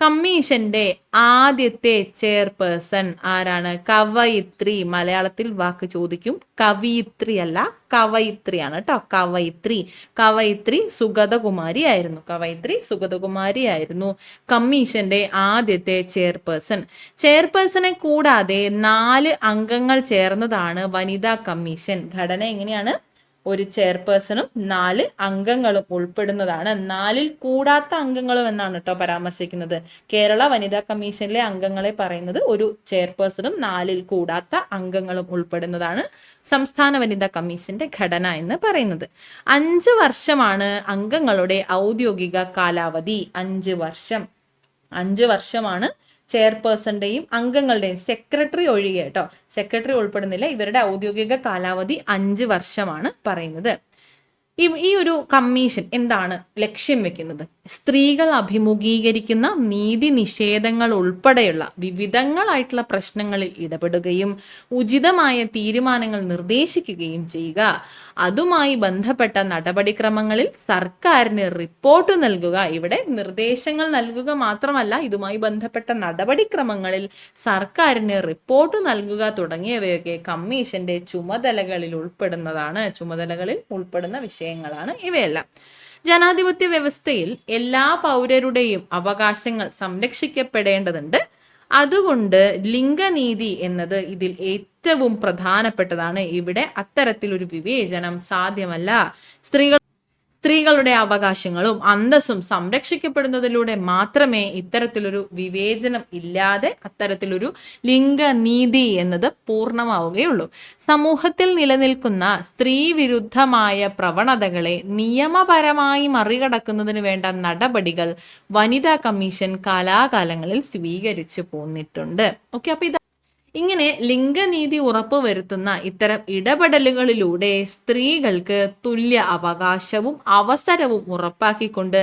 കമ്മീഷന്റെ ആദ്യത്തെ ചെയർപേഴ്സൺ ആരാണ്? കവയിത്രി. മലയാളത്തിൽ വാക്ക് ചോദിക്കും. കവിയിത്രി അല്ല കവയിത്രിയാണ് കേട്ടോ കവയിത്രി. കവയിത്രി സുഗതകുമാരി ആയിരുന്നു. കവയിത്രി സുഗതകുമാരി ആയിരുന്നു കമ്മീഷന്റെ ആദ്യത്തെ ചെയർപേഴ്സൺ. ചെയർപേഴ്സണെ കൂടാതെ നാല് അംഗങ്ങൾ ചേർന്നതാണ് വനിതാ കമ്മീഷൻ. ഘടന എങ്ങനെയാണ്? ഒരു ചെയർപേഴ്സണും നാല് അംഗങ്ങളും ഉൾപ്പെടുന്നതാണ്. നാലിൽ കൂടാത്ത അംഗങ്ങളും എന്നാണ് കേട്ടോ പരാമർശിക്കുന്നത്. കേരള വനിതാ കമ്മീഷനിലെ അംഗങ്ങളെ പറയുന്നത് ഒരു ചെയർപേഴ്സണും നാലിൽ കൂടാത്ത അംഗങ്ങളും ഉൾപ്പെടുന്നതാണ് സംസ്ഥാന വനിതാ കമ്മീഷന്റെ ഘടന എന്ന് പറയുന്നത്. അഞ്ച് വർഷമാണ് അംഗങ്ങളുടെ ഔദ്യോഗിക കാലാവധി. അഞ്ച് വർഷം. അഞ്ച് വർഷമാണ് ചെയർപേഴ്സന്റെയും അംഗങ്ങളുടെയും സെക്രട്ടറി ഒഴികെ കേട്ടോ സെക്രട്ടറി ഉൾപ്പെടുന്നില്ല. ഇവരുടെ ഔദ്യോഗിക കാലാവധി അഞ്ച് വർഷമാണ് പറയുന്നത്. ഈ ഈ ഒരു കമ്മീഷൻ എന്താണ് ലക്ഷ്യം വെക്കുന്നത്? സ്ത്രീകൾ അഭിമുഖീകരിക്കുന്ന നീതി നിഷേധങ്ങൾ ഉൾപ്പെടെയുള്ള വിവിധങ്ങളായിട്ടുള്ള പ്രശ്നങ്ങളിൽ ഇടപെടുകയും ഉചിതമായ തീരുമാനങ്ങൾ നിർദ്ദേശിക്കുകയും ചെയ്യുക. അതുമായി ബന്ധപ്പെട്ട നടപടിക്രമങ്ങളിൽ സർക്കാരിന് റിപ്പോർട്ട് നൽകുക. ഇവിടെ നിർദ്ദേശങ്ങൾ നൽകുക മാത്രമല്ല ഇതുമായി ബന്ധപ്പെട്ട നടപടിക്രമങ്ങളിൽ സർക്കാരിന് റിപ്പോർട്ട് നൽകുക തുടങ്ങിയവയൊക്കെ കമ്മീഷന്റെ ചുമതലകളിൽ ഉൾപ്പെടുന്നതാണ്. ചുമതലകളിൽ ഉൾപ്പെടുന്ന വിഷയങ്ങളാണ് ഇവയെല്ലാം. ജനാധിപത്യ വ്യവസ്ഥയിൽ എല്ലാ പൗരരുടെയും അവകാശങ്ങൾ സംരക്ഷിക്കപ്പെടേണ്ടതുണ്ട്. അതുകൊണ്ട് ലിംഗനീതി എന്നത് ഇതിൽ ഏറ്റവും പ്രധാനപ്പെട്ടതാണ്. ഇവിടെ അത്തരത്തിലൊരു വിവേചനം സാധ്യമല്ല. സ്ത്രീകൾ സ്ത്രീകളുടെ അവകാശങ്ങളും അന്തസ്സും സംരക്ഷിക്കപ്പെടുന്നതിലൂടെ മാത്രമേ ഇത്തരത്തിലൊരു വിവേചനം ഇല്ലാതെ അത്തരത്തിലൊരു ലിംഗനീതി എന്നത് പൂർണമാവുകയുള്ളൂ. സമൂഹത്തിൽ നിലനിൽക്കുന്ന സ്ത്രീ വിരുദ്ധമായ പ്രവണതകളെ നിയമപരമായി മറികടക്കുന്നതിന് വേണ്ട നടപടികൾ വനിതാ കമ്മീഷൻ കാലാകാലങ്ങളിൽ സ്വീകരിച്ചു പോന്നിട്ടുണ്ട്. ഓക്കെ അപ്പൊ ഇത് ഇങ്ങനെ ലിംഗനീതി ഉറപ്പുവരുത്തുന്ന ഇത്തരം ഇടപെടലുകളിലൂടെ സ്ത്രീകൾക്ക് തുല്യ അവകാശവും അവസരവും ഉറപ്പാക്കിക്കൊണ്ട്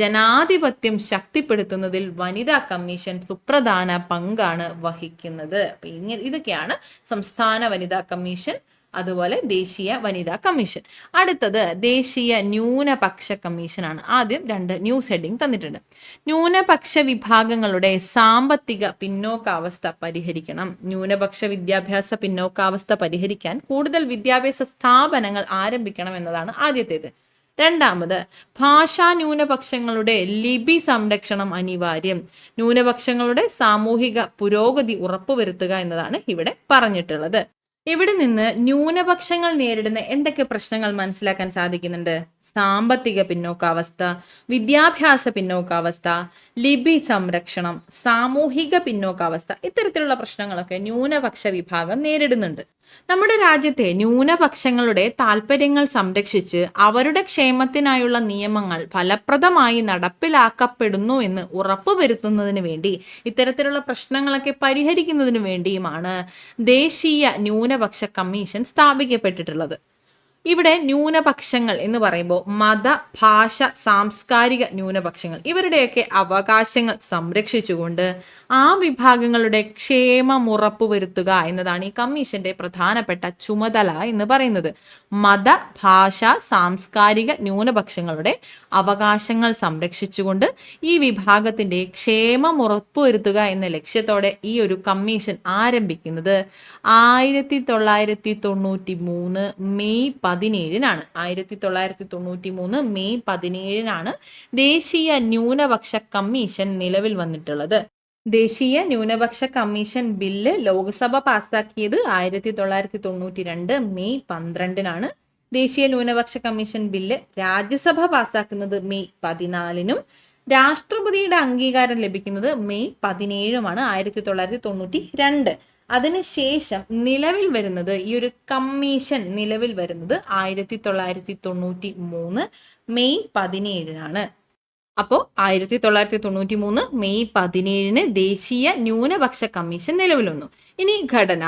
ജനാധിപത്യം ശക്തിപ്പെടുത്തുന്നതിൽ വനിതാ കമ്മീഷൻ സുപ്രധാന പങ്കാണ് വഹിക്കുന്നത്. ഇങ്ങനെ ഇതൊക്കെയാണ് സംസ്ഥാന വനിതാ കമ്മീഷൻ അതുപോലെ ദേശീയ വനിതാ കമ്മീഷൻ. അടുത്തത് ദേശീയ ന്യൂനപക്ഷ കമ്മീഷനാണ്. ആദ്യം രണ്ട് ന്യൂസ് ഹെഡിങ് തന്നിട്ടുണ്ട്. ന്യൂനപക്ഷ വിഭാഗങ്ങളുടെ സാമ്പത്തിക പിന്നോക്കാവസ്ഥ പരിഹരിക്കണം. ന്യൂനപക്ഷ വിദ്യാഭ്യാസ പിന്നോക്കാവസ്ഥ പരിഹരിക്കാൻ കൂടുതൽ വിദ്യാഭ്യാസ സ്ഥാപനങ്ങൾ ആരംഭിക്കണം എന്നതാണ് ആദ്യത്തേത്. രണ്ടാമത് ഭാഷാ ന്യൂനപക്ഷങ്ങളുടെ ലിപി സംരക്ഷണം അനിവാര്യം. ന്യൂനപക്ഷങ്ങളുടെ സാമൂഹിക പുരോഗതി ഉറപ്പുവരുത്തുക എന്നതാണ് ഇവിടെ പറഞ്ഞിട്ടുള്ളത്. ഇവിടെ നിന്ന് ന്യൂനപക്ഷങ്ങൾ നേരിടുന്ന എന്തൊക്കെ പ്രശ്നങ്ങൾ മനസ്സിലാക്കാൻ സാധിക്കുന്നുണ്ട്? സാമ്പത്തിക പിന്നോക്കാവസ്ഥ വിദ്യാഭ്യാസ പിന്നോക്കാവസ്ഥ ലിപി സംരക്ഷണം സാമൂഹിക പിന്നോക്കാവസ്ഥ ഇത്തരത്തിലുള്ള പ്രശ്നങ്ങളൊക്കെ ന്യൂനപക്ഷ വിഭാഗം നേരിടുന്നുണ്ട്. നമ്മുടെ രാജ്യത്തെ ന്യൂനപക്ഷങ്ങളുടെ താല്പര്യങ്ങൾ സംരക്ഷിച്ച് അവരുടെ ക്ഷേമത്തിനായുള്ള നിയമങ്ങൾ ഫലപ്രദമായി നടപ്പിലാക്കപ്പെടുന്നു എന്ന് ഉറപ്പുവരുത്തുന്നതിന് വേണ്ടി ഇത്തരത്തിലുള്ള പ്രശ്നങ്ങളൊക്കെ പരിഹരിക്കുന്നതിനു വേണ്ടിയുമാണ് ദേശീയ ന്യൂനപക്ഷ കമ്മീഷൻ സ്ഥാപിക്കപ്പെട്ടിട്ടുള്ളത്. ഇവിടെ ന്യൂനപക്ഷങ്ങൾ എന്ന് പറയുമ്പോൾ മത ഭാഷ സാംസ്കാരിക ന്യൂനപക്ഷങ്ങൾ. ഇവരുടെയൊക്കെ അവകാശങ്ങൾ സംരക്ഷിച്ചുകൊണ്ട് ആ വിഭാഗങ്ങളുടെ ക്ഷേമം ഉറപ്പുവരുത്തുക എന്നതാണ് ഈ കമ്മീഷന്റെ പ്രധാനപ്പെട്ട ചുമതല എന്ന് പറയുന്നത്. മത ഭാഷ സാംസ്കാരിക ന്യൂനപക്ഷങ്ങളുടെ അവകാശങ്ങൾ സംരക്ഷിച്ചുകൊണ്ട് ഈ വിഭാഗത്തിന്റെ ക്ഷേമം ഉറപ്പുവരുത്തുക എന്ന ലക്ഷ്യത്തോടെ ഈ ഒരു കമ്മീഷൻ ആരംഭിക്കുന്നത് ആയിരത്തി തൊള്ളായിരത്തി തൊണ്ണൂറ്റി മൂന്ന് മെയ് പതിനേഴിനാണ്. ആയിരത്തി തൊള്ളായിരത്തി തൊണ്ണൂറ്റി മൂന്ന് മെയ് പതിനേഴിനാണ് ദേശീയ ന്യൂനപക്ഷ കമ്മീഷൻ നിലവിൽ വന്നിട്ടുള്ളത്. ദേശീയ ന്യൂനപക്ഷ കമ്മീഷൻ ബില്ല് ലോക്സഭ പാസാക്കിയത് ആയിരത്തി തൊള്ളായിരത്തി തൊണ്ണൂറ്റി രണ്ട് മെയ് പന്ത്രണ്ടിനാണ്. ദേശീയ ന്യൂനപക്ഷ കമ്മീഷൻ ബില്ല് രാജ്യസഭ പാസാക്കുന്നത് മെയ് പതിനാലിനും രാഷ്ട്രപതിയുടെ അംഗീകാരം ലഭിക്കുന്നത് മെയ് പതിനേഴുമാണ് ആയിരത്തി തൊള്ളായിരത്തി തൊണ്ണൂറ്റി രണ്ട് അതിനുശേഷം നിലവിൽ വരുന്നത് ഈ ഒരു കമ്മീഷൻ നിലവിൽ വരുന്നത് ആയിരത്തി തൊള്ളായിരത്തി തൊണ്ണൂറ്റി മൂന്ന് മെയ് പതിനേഴിനാണ്. അപ്പോൾ ആയിരത്തി തൊള്ളായിരത്തി തൊണ്ണൂറ്റി മൂന്ന് മെയ് പതിനേഴിന് ദേശീയ ന്യൂനപക്ഷ കമ്മീഷൻ നിലവിൽ വന്നു. ഇനി ഘടന.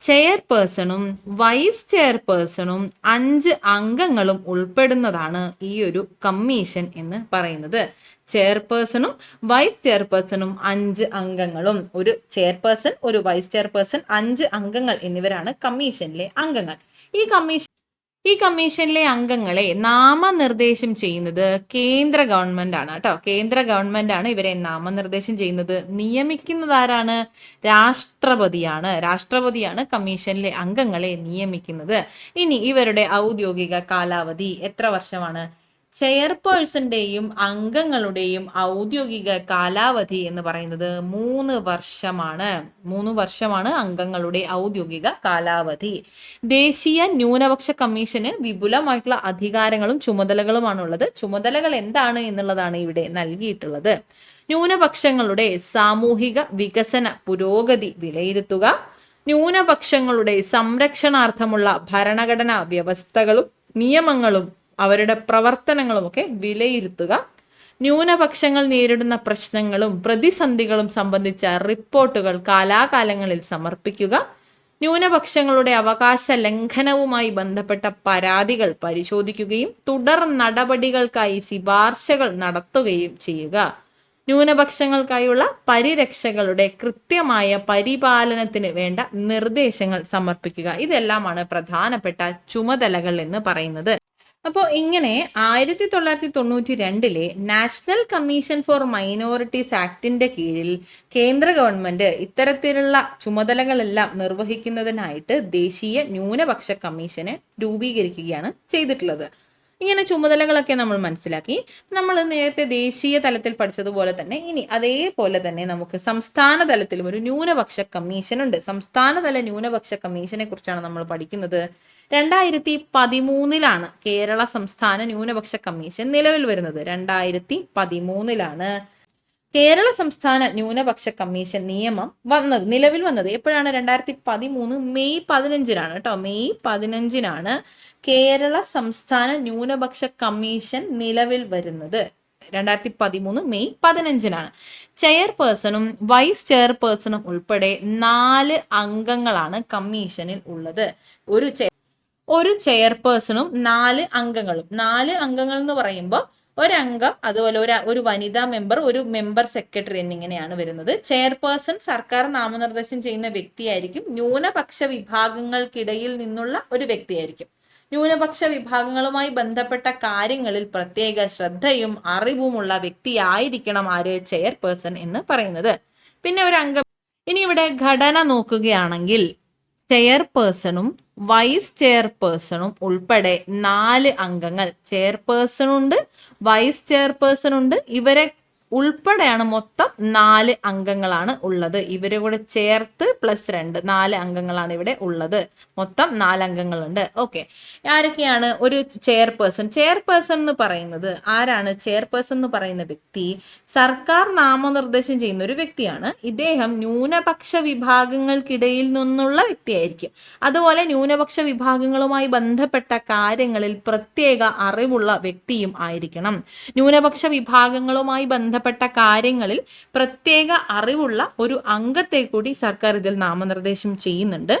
ചെയർപേഴ്സണും വൈസ് ചെയർപേഴ്സണും അഞ്ച് അംഗങ്ങളും ഉൾപ്പെടുന്നതാണ് ഈ ഒരു കമ്മീഷൻ എന്ന് പറയുന്നത്. ചെയർപേഴ്സണും വൈസ് ചെയർപേഴ്സണും അഞ്ച് അംഗങ്ങളും. ഒരു ചെയർപേഴ്സൺ ഒരു വൈസ് ചെയർപേഴ്സൺ അഞ്ച് അംഗങ്ങൾ എന്നിവരാണ് കമ്മീഷനിലെ അംഗങ്ങൾ. ഈ കമ്മീഷൻ ഈ കമ്മീഷനിലെ അംഗങ്ങളെ നാമനിർദ്ദേശം ചെയ്യുന്നത് കേന്ദ്ര ഗവൺമെന്റ് ആണ് കേട്ടോ. കേന്ദ്ര ഗവൺമെന്റ് ആണ് ഇവരെ നാമനിർദ്ദേശം ചെയ്യുന്നത്. നിയമിക്കുന്നത് ആരാണ്? രാഷ്ട്രപതിയാണ്. രാഷ്ട്രപതിയാണ് കമ്മീഷനിലെ അംഗങ്ങളെ നിയമിക്കുന്നത്. ഇനി ഇവരുടെ ഔദ്യോഗിക കാലാവധി എത്ര വർഷമാണ്? ചെയർപേഴ്സന്റെയും അംഗങ്ങളുടെയും ഔദ്യോഗിക കാലാവധി എന്ന് പറയുന്നത് മൂന്ന് വർഷമാണ്. മൂന്ന് വർഷമാണ് അംഗങ്ങളുടെ ഔദ്യോഗിക കാലാവധി. ദേശീയ ന്യൂനപക്ഷ കമ്മീഷന് വിപുലമായിട്ടുള്ള അധികാരങ്ങളും ചുമതലകളുമാണുള്ളത്. ചുമതലകൾ എന്താണ് എന്നുള്ളതാണ് ഇവിടെ നൽകിയിട്ടുള്ളത്. ന്യൂനപക്ഷങ്ങളുടെ സാമൂഹിക വികസന പുരോഗതി വിലയിരുത്തുക. ന്യൂനപക്ഷങ്ങളുടെ സംരക്ഷണാർത്ഥമുള്ള ഭരണഘടനാ വ്യവസ്ഥകളും നിയമങ്ങളും അവരുടെ പ്രവർത്തനങ്ങളുമൊക്കെ വിലയിരുത്തുക. ന്യൂനപക്ഷങ്ങൾ നേരിടുന്ന പ്രശ്നങ്ങളും പ്രതിസന്ധികളും സംബന്ധിച്ച റിപ്പോർട്ടുകൾ കാലാകാലങ്ങളിൽ സമർപ്പിക്കുക. ന്യൂനപക്ഷങ്ങളുടെ അവകാശ ലംഘനവുമായി ബന്ധപ്പെട്ട പരാതികൾ പരിശോധിക്കുകയും തുടർ നടപടികൾക്കായി ശിപാർശകൾ നടത്തുകയും ചെയ്യുക. ന്യൂനപക്ഷങ്ങൾക്കായുള്ള പരിരക്ഷകളുടെ കൃത്യമായ പരിപാലനത്തിന് വേണ്ട നിർദ്ദേശങ്ങൾ സമർപ്പിക്കുക. ഇതെല്ലാമാണ് പ്രധാനപ്പെട്ട ചുമതലകൾ എന്ന് പറയുന്നത്. അപ്പോൾ ഇങ്ങനെ ആയിരത്തി തൊള്ളായിരത്തി തൊണ്ണൂറ്റി രണ്ടിലെ നാഷണൽ കമ്മീഷൻ ഫോർ മൈനോറിറ്റീസ് ആക്ടിന്റെ കീഴിൽ കേന്ദ്ര ഗവൺമെന്റ് ഇത്തരത്തിലുള്ള ചുമതലകളെല്ലാം നിർവഹിക്കുന്നതിനായിട്ട് ദേശീയ ന്യൂനപക്ഷ കമ്മീഷനെ രൂപീകരിക്കുകയാണ് ചെയ്തിട്ടുള്ളത്. ഇങ്ങനെ ചുമതലകളൊക്കെ നമ്മൾ മനസ്സിലാക്കി. നമ്മൾ നേരത്തെ ദേശീയ തലത്തിൽ പഠിച്ചതുപോലെ തന്നെ ഇനി അതേപോലെ തന്നെ നമുക്ക് സംസ്ഥാന തലത്തിലും ഒരു ന്യൂനപക്ഷ കമ്മീഷൻ ഉണ്ട് സംസ്ഥാനതല ന്യൂനപക്ഷ കമ്മീഷനെ കുറിച്ചാണ് നമ്മൾ പഠിക്കുന്നത്. രണ്ടായിരത്തി പതിമൂന്നിലാണ് കേരള സംസ്ഥാന ന്യൂനപക്ഷ കമ്മീഷൻ നിലവിൽ വരുന്നത്. രണ്ടായിരത്തി പതിമൂന്നിലാണ് കേരള സംസ്ഥാന ന്യൂനപക്ഷ കമ്മീഷൻ നിയമം വന്നത് നിലവിൽ വന്നത്. എപ്പോഴാണ്? രണ്ടായിരത്തി പതിമൂന്ന് മെയ് പതിനഞ്ചിനാണ് കേട്ടോ. മെയ് പതിനഞ്ചിനാണ് കേരള സംസ്ഥാന ന്യൂനപക്ഷ കമ്മീഷൻ നിലവിൽ വരുന്നത്. രണ്ടായിരത്തി പതിമൂന്ന് മെയ് പതിനഞ്ചിനാണ്. ചെയർപേഴ്സണും വൈസ് ചെയർപേഴ്സണും ഉൾപ്പെടെ നാല് അംഗങ്ങളാണ് കമ്മീഷനിൽ ഉള്ളത്. ഒരു ഒരു ചെയർപേഴ്സണും നാല് അംഗങ്ങളും. നാല് അംഗങ്ങൾ എന്ന് പറയുമ്പോൾ ഒരംഗം അതുപോലെ ഒരു ഒരു വനിതാ മെമ്പർ ഒരു മെമ്പർ സെക്രട്ടറി എന്നിങ്ങനെയാണ് വരുന്നത്. ചെയർപേഴ്സൺ സർക്കാർ നാമനിർദ്ദേശം ചെയ്യുന്ന വ്യക്തിയായിരിക്കും. ന്യൂനപക്ഷ വിഭാഗങ്ങൾക്കിടയിൽ നിന്നുള്ള ഒരു വ്യക്തിയായിരിക്കും. ന്യൂനപക്ഷ വിഭാഗങ്ങളുമായി ബന്ധപ്പെട്ട കാര്യങ്ങളിൽ പ്രത്യേക ശ്രദ്ധയും അറിവുമുള്ള വ്യക്തിയായിരിക്കണം ആര്? ചെയർപേഴ്സൺ എന്ന് പറയുന്നത്. പിന്നെ ഒരു അംഗം ഇനി ഇവിടെ ഘടന നോക്കുകയാണെങ്കിൽ ചെയർപേഴ്സണും വൈസ് ചെയർപേഴ്സണും ഉൾപ്പെടെ നാല് അംഗങ്ങൾ. ചെയർപേഴ്സൺ ഉണ്ട് വൈസ് ചെയർപേഴ്സൺ ഉണ്ട്. ഇവരെ ഉൾപ്പെടെയാണ് മൊത്തം നാല് അംഗങ്ങളാണ് ഉള്ളത്. ഇവരെ കൂടെ ചേർത്ത് പ്ലസ് രണ്ട്. നാല് അംഗങ്ങളാണ് ഇവിടെ ഉള്ളത്. മൊത്തം നാല് അംഗങ്ങളുണ്ട്. ഓക്കെ ആരൊക്കെയാണ് ഒരു ചെയർപേഴ്സൺ ചെയർപേഴ്സൺ എന്ന് പറയുന്നത് ആരാണ്? ചെയർപേഴ്സൺ എന്ന് പറയുന്ന വ്യക്തി സർക്കാർ നാമനിർദ്ദേശം ചെയ്യുന്ന ഒരു വ്യക്തിയാണ്. ഇദ്ദേഹം ന്യൂനപക്ഷ വിഭാഗങ്ങൾക്കിടയിൽ നിന്നുള്ള വ്യക്തിയായിരിക്കും. അതുപോലെ ന്യൂനപക്ഷ വിഭാഗങ്ങളുമായി ബന്ധപ്പെട്ട കാര്യങ്ങളിൽ പ്രത്യേക അറിവുള്ള വ്യക്തിയും ആയിരിക്കണം. ന്യൂനപക്ഷ വിഭാഗങ്ങളുമായി ബന്ധപ്പെട്ട കാര്യങ്ങളിൽ പ്രത്യേക അറിവുള്ള ഒരു അംഗത്തെ കൂടി സർക്കാർ ഇതിൽ നാമനിർദ്ദേശം ചെയ്യുന്നുണ്ട്.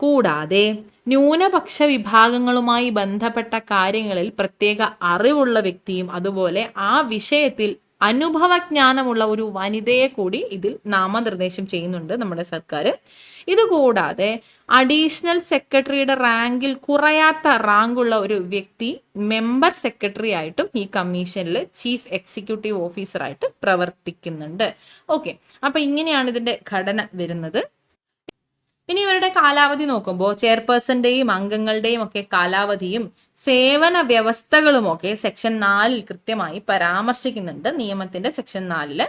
കൂടാതെ ന്യൂനപക്ഷ വിഭാഗങ്ങളുമായി ബന്ധപ്പെട്ട കാര്യങ്ങളിൽ പ്രത്യേക അറിവുള്ള വ്യക്തിയും അതുപോലെ ആ വിഷയത്തിൽ അനുഭവജ്ഞാനമുള്ള ഒരു വനിതയെ കൂടി ഇതിൽ നാമനിർദ്ദേശം ചെയ്യുന്നുണ്ട് നമ്മുടെ സർക്കാർ. ഇതുകൂടാതെ അഡീഷണൽ സെക്രട്ടറിയുടെ റാങ്കിൽ കുറയാത്ത റാങ്കുള്ള ഒരു വ്യക്തി മെമ്പർ സെക്രട്ടറി ആയിട്ടും ഈ കമ്മീഷനിൽ ചീഫ് എക്സിക്യൂട്ടീവ് ഓഫീസറായിട്ട് പ്രവർത്തിക്കുന്നുണ്ട്. ഓക്കെ അപ്പൊ ഇങ്ങനെയാണ് ഇതിന്റെ ഘടന വരുന്നത്. ഇനി ഇവരുടെ കാലാവധി നോക്കുമ്പോൾ ചെയർപേഴ്സന്റെയും അംഗങ്ങളുടെയും ഒക്കെ കാലാവധിയും സേവന വ്യവസ്ഥകളും ഒക്കെ സെക്ഷൻ നാലിൽ കൃത്യമായി പരാമർശിക്കുന്നുണ്ട്. നിയമത്തിന്റെ സെക്ഷൻ നാലിൽ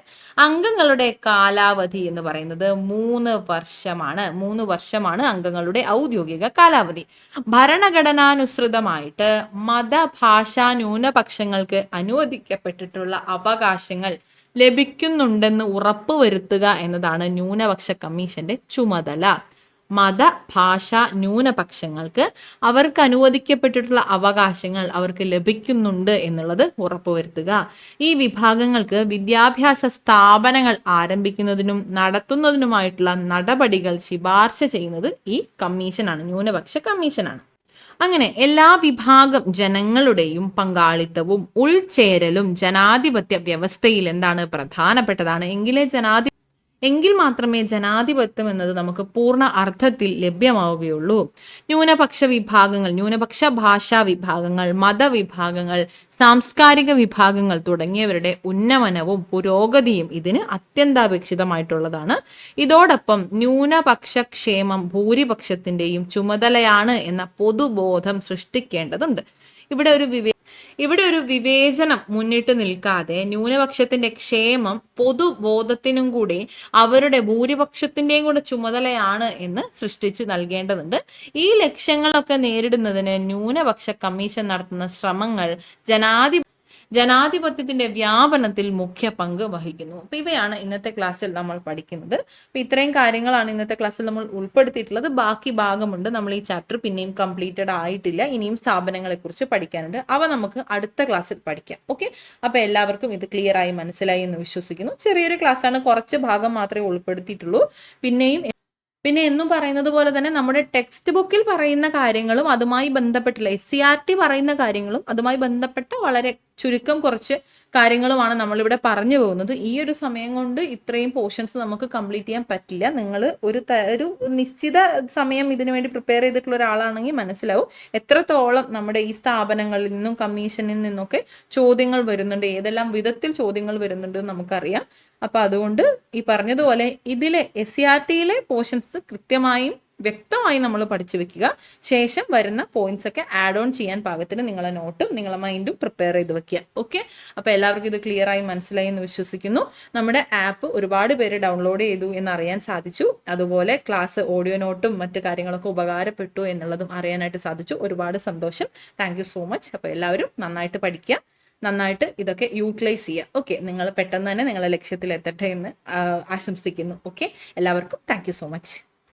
അംഗങ്ങളുടെ കാലാവധി എന്ന് പറയുന്നത് മൂന്ന് വർഷമാണ്. മൂന്ന് വർഷമാണ് അംഗങ്ങളുടെ ഔദ്യോഗിക കാലാവധി. ഭരണഘടനാനുസൃതമായിട്ട് മതഭാഷാ ന്യൂനപക്ഷങ്ങൾക്ക് അനുവദിക്കപ്പെട്ടിട്ടുള്ള അവകാശങ്ങൾ ലഭിക്കുന്നുണ്ടെന്ന് ഉറപ്പുവരുത്തുക എന്നതാണ് ന്യൂനപക്ഷ കമ്മീഷന്റെ ചുമതല. മത ഭാഷ ന്യൂനപക്ഷങ്ങൾക്ക് അവർക്ക് അനുവദിക്കപ്പെട്ടിട്ടുള്ള അവകാശങ്ങൾ അവർക്ക് ലഭിക്കുന്നുണ്ട് എന്നുള്ളത് ഉറപ്പുവരുത്തുക. ഈ വിഭാഗങ്ങൾക്ക് വിദ്യാഭ്യാസ സ്ഥാപനങ്ങൾ ആരംഭിക്കുന്നതിനും നടത്തുന്നതിനുമായിട്ടുള്ള നടപടികൾ ശുപാർശ ചെയ്യുന്നത് ഈ കമ്മീഷനാണ് ന്യൂനപക്ഷ കമ്മീഷനാണ്. അങ്ങനെ എല്ലാ വിഭാഗം ജനങ്ങളുടെയും പങ്കാളിത്തവും ഉൾച്ചേരലും ജനാധിപത്യ വ്യവസ്ഥയിൽ എന്താണ് പ്രധാനപ്പെട്ടതാണ്? എങ്കിലേ ജനാധി എങ്കിൽ മാത്രമേ ജനാധിപത്യം എന്നത് നമുക്ക് പൂർണ അർത്ഥത്തിൽ ലഭ്യമാവുകയുള്ളൂ. ന്യൂനപക്ഷ വിഭാഗങ്ങൾ ന്യൂനപക്ഷ ഭാഷാ വിഭാഗങ്ങൾ മതവിഭാഗങ്ങൾ സാംസ്കാരിക വിഭാഗങ്ങൾ തുടങ്ങിയവരുടെ ഉന്നമനവും പുരോഗതിയും ഇതിന് അത്യന്താപേക്ഷിതമായിട്ടുള്ളതാണ്. ഇതോടൊപ്പം ന്യൂനപക്ഷ ക്ഷേമം ഭൂരിപക്ഷത്തിന്റെയും ചുമതലയാണ് എന്ന പൊതുബോധം സൃഷ്ടിക്കേണ്ടതുണ്ട്. ഇവിടെ ഒരു വിവേ ഇവിടെ ഒരു വിവേചനം മുന്നിട്ട് നിൽക്കാതെ ന്യൂനപക്ഷത്തിന്റെ ക്ഷേമം പൊതുബോധത്തിനും കൂടി അവരുടെ ഭൂരിപക്ഷത്തിന്റെയും കൂടെ ചുമതലയാണ് എന്ന് സൃഷ്ടിച്ചു നൽകേണ്ടതുണ്ട്. ഈ ലക്ഷ്യങ്ങളൊക്കെ നേരിടുന്നതിന് ന്യൂനപക്ഷ കമ്മീഷൻ നടത്തുന്ന ശ്രമങ്ങൾ ജനാധി ജനാധിപത്യത്തിന്റെ വ്യാപനത്തിൽ മുഖ്യ പങ്ക് വഹിക്കുന്നു. അപ്പൊ ഇവയാണ് ഇന്നത്തെ ക്ലാസ്സിൽ നമ്മൾ പഠിക്കുന്നത്. അപ്പൊ ഇത്രയും കാര്യങ്ങളാണ് ഇന്നത്തെ ക്ലാസ്സിൽ നമ്മൾ ഉൾപ്പെടുത്തിയിട്ടുള്ളത്. ബാക്കി ഭാഗമുണ്ട്. നമ്മൾ ഈ ചാപ്റ്റർ പിന്നെയും കംപ്ലീറ്റഡ് ആയിട്ടില്ല. ഇനിയും സ്ഥാപനങ്ങളെ കുറിച്ച് പഠിക്കാനുണ്ട്. അവ നമുക്ക് അടുത്ത ക്ലാസ്സിൽ പഠിക്കാം. ഓക്കെ? അപ്പൊ എല്ലാവർക്കും ഇത് ക്ലിയർ ആയി മനസ്സിലായി എന്ന് വിശ്വസിക്കുന്നു. ചെറിയൊരു ക്ലാസ്സാണ്. കുറച്ച് ഭാഗം മാത്രമേ ഉൾപ്പെടുത്തിയിട്ടുള്ളൂ. പിന്നെയും പിന്നെ എന്നും പറയുന്നത് പോലെ തന്നെ നമ്മുടെ ടെക്സ്റ്റ് ബുക്കിൽ പറയുന്ന കാര്യങ്ങളും അതുമായി ബന്ധപ്പെട്ടില്ല. എസ് സി ആർ ടി പറയുന്ന കാര്യങ്ങളും അതുമായി ബന്ധപ്പെട്ട വളരെ ചുരുക്കം കുറച്ച് കാര്യങ്ങളുമാണ് നമ്മളിവിടെ പറഞ്ഞു പോകുന്നത്. ഈ ഒരു സമയം കൊണ്ട് ഇത്രയും പോർഷൻസ് നമുക്ക് കംപ്ലീറ്റ് ചെയ്യാൻ പറ്റില്ല. നിങ്ങൾ ഒരു ഒരു നിശ്ചിത സമയം ഇതിനു വേണ്ടി പ്രിപ്പയർ ചെയ്തിട്ടുള്ള ഒരാളാണെങ്കിൽ മനസ്സിലാവും എത്രത്തോളം നമ്മുടെ ഈ സ്ഥാപനങ്ങളിൽ നിന്നും കമ്മീഷനിൽ നിന്നൊക്കെ ചോദ്യങ്ങൾ വരുന്നുണ്ട് ഏതെല്ലാം വിധത്തിൽ ചോദ്യങ്ങൾ വരുന്നുണ്ട് നമുക്കറിയാം. അപ്പൊ അതുകൊണ്ട് ഈ പറഞ്ഞതുപോലെ ഇതിലെ എസ് സി ആർ ടിയിലെ പോർഷൻസ് കൃത്യമായും വ്യക്തമായി നമ്മൾ പഠിച്ചു വെക്കുക. ശേഷം വരുന്ന പോയിന്റ്സ് ഒക്കെ ആഡ് ഓൺ ചെയ്യാൻ പാകത്തിന് നിങ്ങളെ നോട്ടും നിങ്ങളുടെ മൈൻഡും പ്രിപ്പയർ ചെയ്ത് വെക്കുക. ഓക്കെ അപ്പോൾ എല്ലാവർക്കും ഇത് ക്ലിയർ ആയി മനസ്സിലായി എന്ന് വിശ്വസിക്കുന്നു. നമ്മുടെ ആപ്പ് ഒരുപാട് പേര് ഡൗൺലോഡ് ചെയ്തു എന്ന് അറിയാൻ സാധിച്ചു. അതുപോലെ ക്ലാസ് ഓഡിയോ നോട്ടും മറ്റു കാര്യങ്ങളൊക്കെ ഉപകാരപ്പെട്ടു എന്നുള്ളതും അറിയാനായിട്ട് സാധിച്ചു. ഒരുപാട് സന്തോഷം. താങ്ക് സോ മച്ച് അപ്പോൾ എല്ലാവരും നന്നായിട്ട് പഠിക്കുക. നന്നായിട്ട് ഇതൊക്കെ യൂട്ടിലൈസ് ചെയ്യുക ഓക്കെ നിങ്ങൾ പെട്ടെന്ന് തന്നെ നിങ്ങളെ ലക്ഷ്യത്തിൽ എത്തട്ടെ എന്ന് ആശംസിക്കുന്നു. ഓക്കെ എല്ലാവർക്കും താങ്ക് സോ മച്ച്